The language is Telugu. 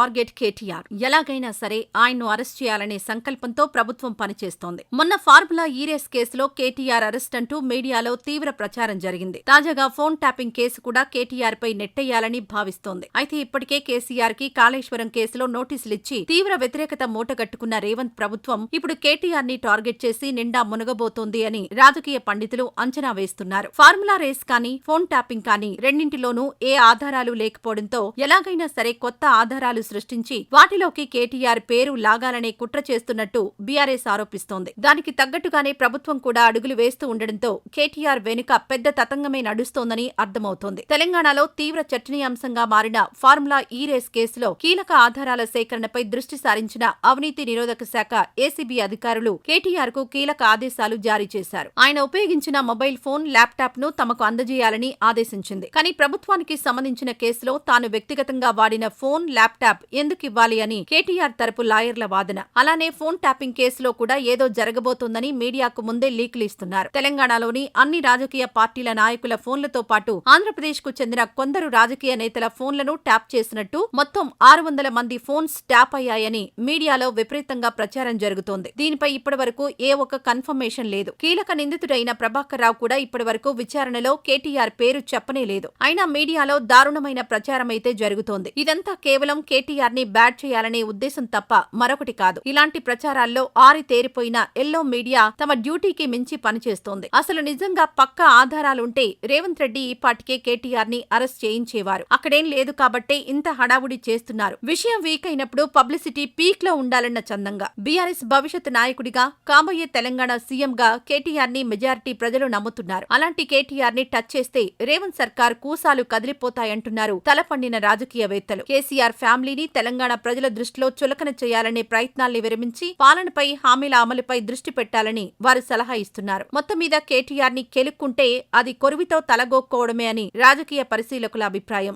టార్గెట్ కేటీఆర్. ఎలాగైనా సరే ఆయన్ను అరెస్ట్ చేయాలనే సంకల్పంతో ప్రభుత్వం పనిచేస్తోంది. మొన్న ఫార్ములా ఈరేస్ కేసులో కేటీఆర్ అరెస్ట్ అంటూ మీడియాలో తీవ్ర ప్రచారం జరిగింది. తాజాగా ఫోన్ ట్యాపింగ్ కేసు కూడా కేటీఆర్ పై నెట్టేయాలని భావిస్తోంది. అయితే ఇప్పటికే కేసీఆర్కి కాళేశ్వరం కేసులో నోటీసులిచ్చి తీవ్ర వ్యతిరేకత మూటగట్టుకున్న రేవంత్ ప్రభుత్వం ఇప్పుడు కేటీఆర్ని టార్గెట్ చేసి నిండా మునగబోతోంది అని రాజకీయ పండితులు అంచనా వేస్తున్నారు. ఫార్ములా రేస్ కానీ ఫోన్ ట్యాపింగ్ కానీ రెండింటిలోనూ ఏ ఆధారాలు లేకపోవడంతో ఎలాగైనా సరే కొత్త ఆధారాలు సృష్టించి వాటిలోకి కేటీఆర్ పేరు లాగాలనే కుట్ర చేస్తున్నట్టు బీఆర్ఎస్ ఆరోపిస్తోంది. దానికి తగ్గట్టుగానే ప్రభుత్వం కూడా అడుగులు వేస్తూ ఉండడంతో కేటీఆర్ వెనుక పెద్ద తతంగమే నడుస్తోందని అర్థమవుతోంది. తెలంగాణలో తీవ్ర చర్చనీయాంశంగా మారిన ఫార్ములా ఈ రేస్ కేసులో కీలక ఆధారాల సేకరణపై దృష్టి సారించిన అవినీతి నిరోధక శాఖ ఏసీబీ అధికారులు కేటీఆర్కు కీలక ఆదేశాలు జారీ చేశారు. ఆయన ఉపయోగించిన మొబైల్ ఫోన్ ల్యాప్టాప్ను తమకు అందజేయాలని ఆదేశించింది. కానీ ప్రభుత్వానికి సంబంధించిన కేసులో తాను వ్యక్తిగతంగా వాడిన ఫోన్ ల్యాప్టాప్ ఎందుకు ఇవ్వాలి అని కేటీఆర్ తరపు లాయర్ల వాదన. అలానే ఫోన్ ట్యాపింగ్ కేసులో కూడా ఏదో జరగబోతోందని మీడియాకు ముందే లీకులు ఇస్తున్నారు. తెలంగాణలోని అన్ని రాజకీయ పార్టీల నాయకుల ఫోన్లతో పాటు ఆంధ్రప్రదేశ్కు చెందిన కొందరు రాజకీయ నేతల ఫోన్లను ట్యాప్ చేసినట్టు మొత్తం ఆరు వందల మంది ఫోన్స్ ట్యాప్ అయ్యాయని మీడియాలో విపరీతంగా ప్రచారం జరుగుతోంది. దీనిపై ఇప్పటివరకు ఏ ఒక్క కన్ఫర్మేషన్ లేదు. కీలక నిందితుడైన ప్రభాకర్ రావు కూడా ఇప్పటివరకు విచారణలో కేటీఆర్ పేరు చెప్పనే లేదు. అయినా మీడియాలో దారుణమైన ప్రచారమైతే జరుగుతోంది. ఇదంతా కేవలం కేటీ కేటీఆర్ని బ్యాట్ చేయాలనే ఉద్దేశం తప్ప మరొకటి కాదు. ఇలాంటి ప్రచారాల్లో ఆరి తేరిపోయిన ఎల్లో మీడియా తమ డ్యూటీకి మించి పనిచేస్తోంది. అసలు నిజంగా పక్కా ఆధారాలుంటే రేవంత్ రెడ్డి ఈ పాటికే కేటీఆర్ని అరెస్ట్ చేయించేవారు. అక్కడేం లేదు కాబట్టే ఇంత హడావుడి చేస్తున్నారు. విషయం వీక్ అయినప్పుడు పబ్లిసిటీ పీక్లో ఉండాలన్న చందంగా. బీఆర్ఎస్ భవిష్యత్ నాయకుడిగా కాబోయే తెలంగాణ సీఎం గా కేటీఆర్ని మెజారిటీ ప్రజలు నమ్ముతున్నారు. అలాంటి కేటీఆర్ని టచ్ చేస్తే రేవంత్ సర్కార్ కూసాలు కదిలిపోతాయంటున్నారు తలపండిన రాజకీయవేత్తలు. కేసీఆర్ ఫ్యామిలీని తెలంగాణ ప్రజల దృష్టిలో చులకన చేయాలనే ప్రయత్నాల్ని విరమించి పాలనపై హామీల అమలుపై దృష్టి పెట్టాలని వారు సలహా ఇస్తున్నారు. మొత్తం మీద కేటీఆర్ని కెలుక్కుంటే అది కొరువితో తలగోక్కోవడమే అని రాజకీయ పరిశీలకుల అభిప్రాయం.